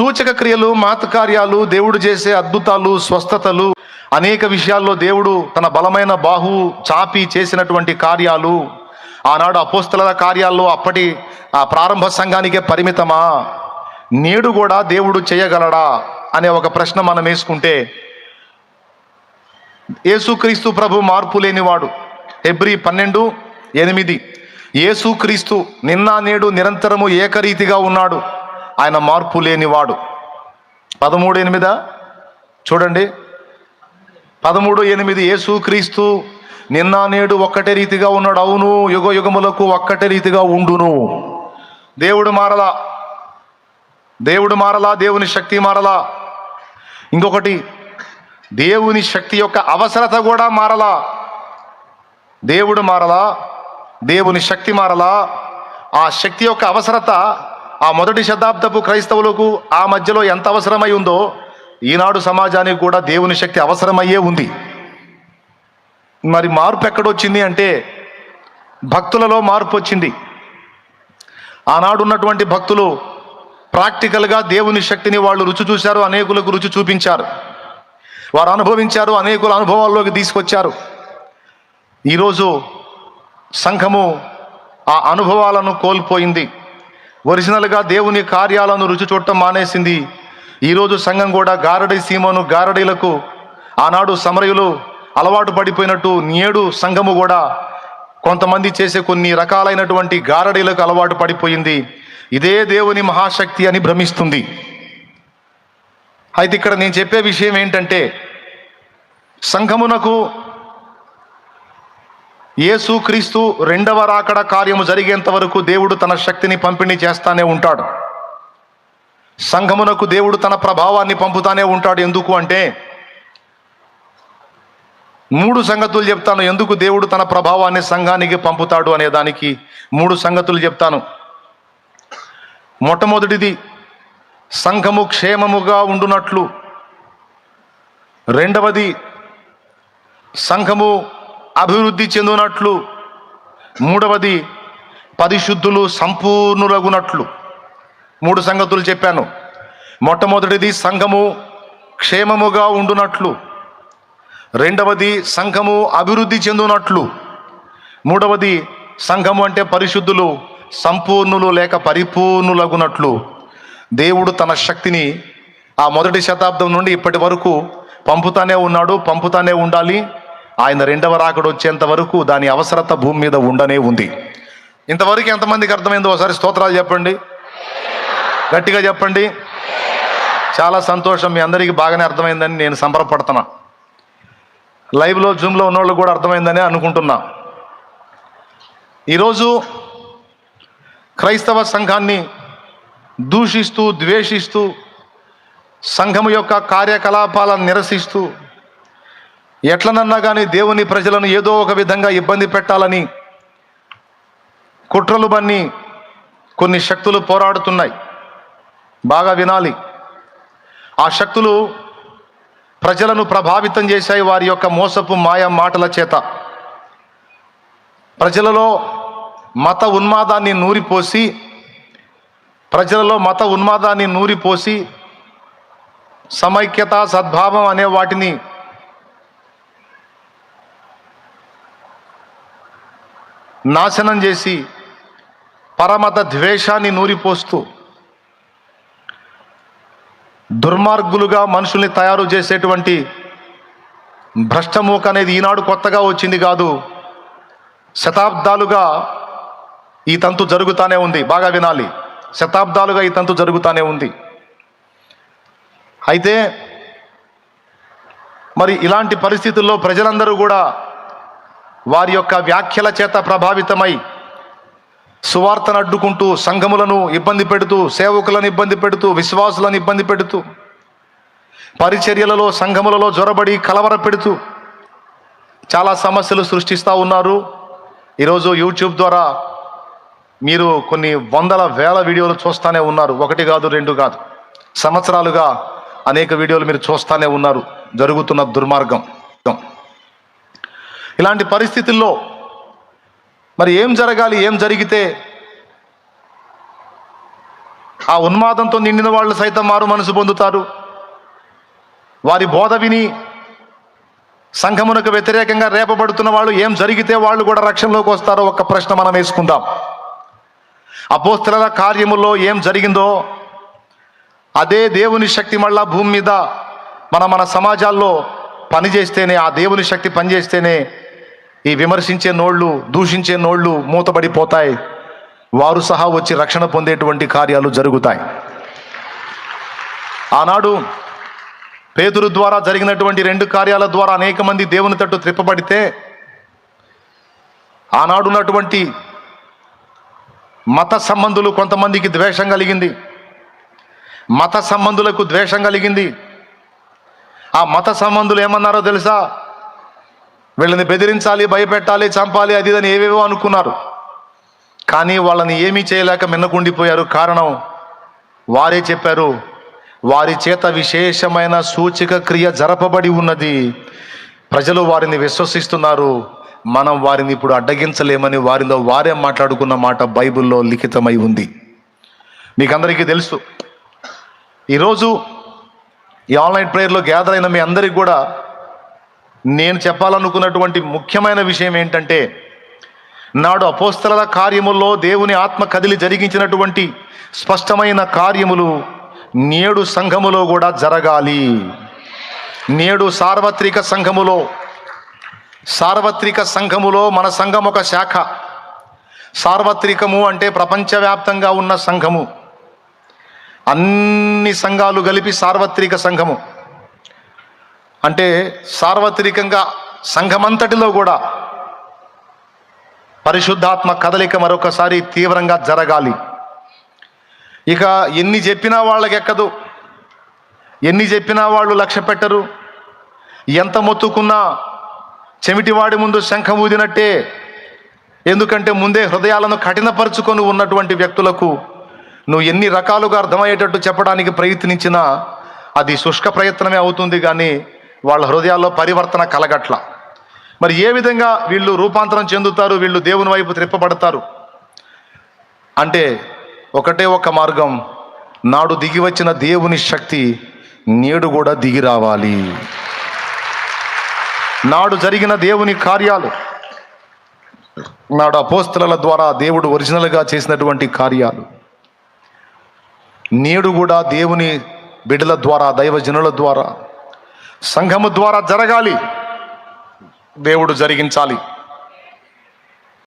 సూచక క్రియలు మాతకార్యాలు దేవుడు చేసే అద్భుతాలు స్వస్థతలు అనేక విషయాల్లో దేవుడు తన బలమైన బాహు చాపి చేసినటువంటి కార్యాలు ఆనాడు అపోస్తల కార్యాల్లో అప్పటి ఆ ప్రారంభ సంఘానికే పరిమితమా? నేడు కూడా దేవుడు చేయగలడా? అనే ఒక ప్రశ్న మనం వేసుకుంటే యేసుక్రీస్తు ప్రభు మార్పు లేనివాడు. ఎబ్రి పన్నెండు ఎనిమిది. యేసుక్రీస్తు నిన్న నేడు నిరంతరము ఏకరీతిగా ఉన్నాడు. ఆయన మార్పు లేనివాడు. పదమూడు ఎనిమిదా? చూడండి. పదమూడు ఎనిమిది యేసుక్రీస్తు నిన్న నేడు ఒక్కటే రీతిగా ఉన్నాడు. అవును యుగ యుగములకు ఒక్కటే రీతిగా ఉండును. దేవుడు మారలా. దేవుడు మారలా దేవుని శక్తి మారలా. ఇంకొకటి దేవుని శక్తి యొక్క అవసరత కూడా మారలా. దేవుడు మారలా దేవుని శక్తి మారలా. ఆ శక్తి యొక్క అవసరత ఆ మొదటి శతాబ్దపు క్రైస్తవులకు ఆ మధ్యలో ఎంత అవసరమై ఉందో ఈనాడు సమాజానికి కూడా దేవుని శక్తి అవసరమయ్యే ఉంది. మరి మార్పు ఎక్కడొచ్చింది అంటే భక్తులలో మార్పు వచ్చింది. ఆనాడు ఉన్నటువంటి భక్తులు ప్రాక్టికల్గా దేవుని శక్తిని వాళ్ళు రుచి చూశారు అనేకులకు రుచి చూపించారు. వారు అనుభవించారు అనేకుల అనుభవాల్లోకి తీసుకొచ్చారు. ఈరోజు సంఘము ఆ అనుభవాలను కోల్పోయింది. ఒరిజినల్గా దేవుని కార్యాలను రుచి చూడటం మానేసింది. ఈరోజు సంఘం కూడా గారడి సీమను గారడీలకు ఆనాడు సమరయులు అలవాటు పడిపోయినట్టు నేడు సంఘము కూడా కొంతమంది చేసే కొన్ని రకాలైనటువంటి గారడీలకు అలవాటు పడిపోయింది. ఇదే దేవుని మహాశక్తి అని భ్రమిస్తుంది. అయితే ఇక్కడ నేను చెప్పే విషయం ఏంటంటే సంఘమునకు యేసుక్రీస్తు రెండవ రాకడ కార్యము జరిగేంత వరకు దేవుడు తన శక్తిని పంపిణీ చేస్తానే ఉంటాడు. సంఘమునకు దేవుడు తన ప్రభావాన్ని పంపుతానే ఉంటాడు. ఎందుకు అంటే మూడు సంగతులు చెప్తాను. ఎందుకు దేవుడు తన ప్రభావాన్ని సంఘానికి పంపుతాడు అనే దానికి మూడు సంగతులు చెప్తాను. మొట్టమొదటిది సంఘము క్షేమముగా ఉండునట్లు. రెండవది సంఘము అభివృద్ధి చెందునట్లు. మూడవది పరిశుద్ధులు సంపూర్ణులగునట్లు. మూడు సంగతులు చెప్పాను. మొట్టమొదటిది సంఘము క్షేమముగా ఉండునట్లు. రెండవది సంఘము అభివృద్ధి చెందునట్లు. మూడవది సంఘము అంటే పరిశుద్ధులు సంపూర్ణులు లేక పరిపూర్ణులగునట్లు. దేవుడు తన శక్తిని ఆ మొదటి శతాబ్దం నుండి ఇప్పటి వరకు పంపుతానే ఉన్నాడు పంపుతానే ఉండాలి. ఆయన రెండవ రాకడు వచ్చేంత వరకు దాని అవసరత భూమి మీద ఉండనే ఉంది. ఇంతవరకు ఎంతమందికి అర్థమైందో ఒకసారి స్తోత్రాలు చెప్పండి? గట్టిగా చెప్పండి. చాలా సంతోషం మీ అందరికీ బాగానే అర్థమైందని నేను సంబరపడుతున్నా. లైవ్లో జూమ్లో ఉన్నోళ్ళు కూడా అర్థమైందని అనుకుంటున్నా. ఈరోజు క్రైస్తవ సంఘాన్ని దూషిస్తూ ద్వేషిస్తూ సంఘం యొక్క కార్యకలాపాలను నిరసిస్తూ ఎట్లనన్నా కానీ దేవుని ప్రజలను ఏదో ఒక విధంగా ఇబ్బంది పెట్టాలని కుట్రలు బన్ని కొన్ని శక్తులు పోరాడుతున్నాయి. బాగా వినాలి. ఆ శక్తులు ప్రజలను ప్రభావితం చేశాయి వారి యొక్క మోసపు మాయ మాటల చేత. ప్రజలలో మత ఉన్మాదాన్ని నూరిపోసి ప్రజలలో మత ఉన్మాదాన్ని నూరిపోసి సమైక్యత సద్భావం అనే వాటిని నాశనం చేసి పరమత ద్వేషాన్ని నూరిపోస్తూ దుర్మార్గులుగా మనుషుల్ని తయారు చేసేటువంటి భ్రష్టమూక అనేది ఈనాడు కొత్తగా వచ్చింది కాదు. శతాబ్దాలుగా ఈ తంతు జరుగుతూనే ఉంది. బాగా వినాలి. శతాబ్దాలుగా ఈ తంతు జరుగుతూనే ఉంది. అయితే మరి ఇలాంటి పరిస్థితుల్లో ప్రజలందరూ కూడా వారి యొక్క వ్యాఖ్యల చేత ప్రభావితమై సువార్తను అడ్డుకుంటూ సంఘములను ఇబ్బంది పెడుతూ సేవకులను ఇబ్బంది పెడుతూ విశ్వాసులను ఇబ్బంది పెడుతూ పరిచర్యలలో సంఘములలో జొరబడి కలవర పెడుతూ చాలా సమస్యలు సృష్టిస్తూ ఉన్నారు. ఈరోజు యూట్యూబ్ ద్వారా మీరు కొన్ని వందల వేల వీడియోలు చూస్తూనే ఉన్నారు. ఒకటి కాదు రెండు కాదు. సంవత్సరాలుగా అనేక వీడియోలు మీరు చూస్తూనే ఉన్నారు. జరుగుతున్న దుర్మార్గం. ఇలాంటి పరిస్థితుల్లో మరి ఏం జరగాలి ఏం జరిగితే ఆ ఉన్మాదంతో నిండిన వాళ్ళు సైతం మారు మనసు పొందుతారు. వారి బోధ విని సంఘమునకు వ్యతిరేకంగా రేపబడుతున్న వాళ్ళు ఏం జరిగితే వాళ్ళు కూడా రక్షణలోకి వస్తారో ఒక్క ప్రశ్న మనం వేసుకుందాం. అపోస్తల కార్యములో ఏం జరిగిందో అదే దేవుని శక్తి మళ్ళా భూమి మీద మన మన సమాజాల్లో పనిచేస్తేనే ఆ దేవుని శక్తి పనిచేస్తేనే ఈ విమర్శించే నోళ్ళు దూషించే నోళ్ళు మూతబడిపోతాయి. వారు సహా వచ్చి రక్షణ పొందేటువంటి కార్యాలు జరుగుతాయి. ఆనాడు పేతురు ద్వారా జరిగినటువంటి రెండు కార్యాల ద్వారా అనేక మంది దేవుని తట్టు త్రిప్పబడితే ఆనాడున్నటువంటి మత సంబంధులు కొంతమందికి ద్వేషం కలిగింది. మత సంబంధులకు ద్వేషం కలిగింది. ఆ మత సంబంధులు ఏమన్నారో తెలుసా? వీళ్ళని బెదిరించాలి భయపెట్టాలి చంపాలి అది అని ఏవేవో అనుకున్నారు. కానీ వాళ్ళని ఏమీ చేయలేక మిన్నకుండిపోయారు. కారణం వారే చెప్పారు వారి చేత విశేషమైన సూచక క్రియ జరపబడి ఉన్నది. ప్రజలు వారిని విశ్వసిస్తున్నారు. మనం వారిని ఇప్పుడు అడ్డగించలేమని వారిలో వారే మాట్లాడుకున్న మాట బైబిల్లో లిఖితమై ఉంది. మీకందరికీ తెలుసు ఈరోజు ఈ ఆన్లైన్ ప్రేయర్లో గ్యాదర్ అయిన మీ అందరికీ కూడా నేను చెప్పాలనుకున్నటువంటి ముఖ్యమైన విషయం ఏంటంటే నాడు అపోస్తల కార్యముల్లో దేవుని ఆత్మ కదిలి జరిగించినటువంటి స్పష్టమైన కార్యములు నేడు సంఘములో కూడా జరగాలి. నేడు సార్వత్రిక సంఘములో సార్వత్రిక సంఘములో మన సంఘం ఒక శాఖ. సార్వత్రికము అంటే ప్రపంచవ్యాప్తంగా ఉన్న సంఘము. అన్ని సంఘాలు కలిపి సార్వత్రిక సంఘము. అంటే సార్వత్రికంగా సంఘమంతటిలో కూడా పరిశుద్ధాత్మ కదలిక మరొకసారి తీవ్రంగా జరగాలి. ఇక ఎన్ని చెప్పినా వాళ్ళకి ఎక్కదు ఎన్ని చెప్పినా వాళ్ళు లక్ష్య పెట్టరు. ఎంత మొత్తుకున్నా చెమిటివాడి ముందు శంఖం ఊదినట్టే. ఎందుకంటే ముందే హృదయాలను కఠినపరుచుకొని ఉన్నటువంటి వ్యక్తులకు నువ్వు ఎన్ని రకాలుగా అర్థమయ్యేటట్టు చెప్పడానికి ప్రయత్నించినా అది శుష్క ప్రయత్నమే అవుతుంది కానీ వాళ్ళ హృదయాల్లో పరివర్తన కలగట్ల. మరి ఏ విధంగా వీళ్ళు రూపాంతరం చెందుతారు? వీళ్ళు దేవుని వైపు త్రిప్పబడతారు? అంటే ఒకటే ఒక మార్గం నాడు దిగి వచ్చిన దేవుని శక్తి నేడు కూడా దిగి రావాలి. నాడు జరిగిన దేవుని కార్యాలు నాడు అపోస్తల ద్వారా దేవుడు ఒరిజినల్గా చేసినటువంటి కార్యాలు నేడు కూడా దేవుని బిడ్డల ద్వారా దైవజనుల ద్వారా సంఘము ద్వారా జరగాలి. దేవుడు జరిగించాలి.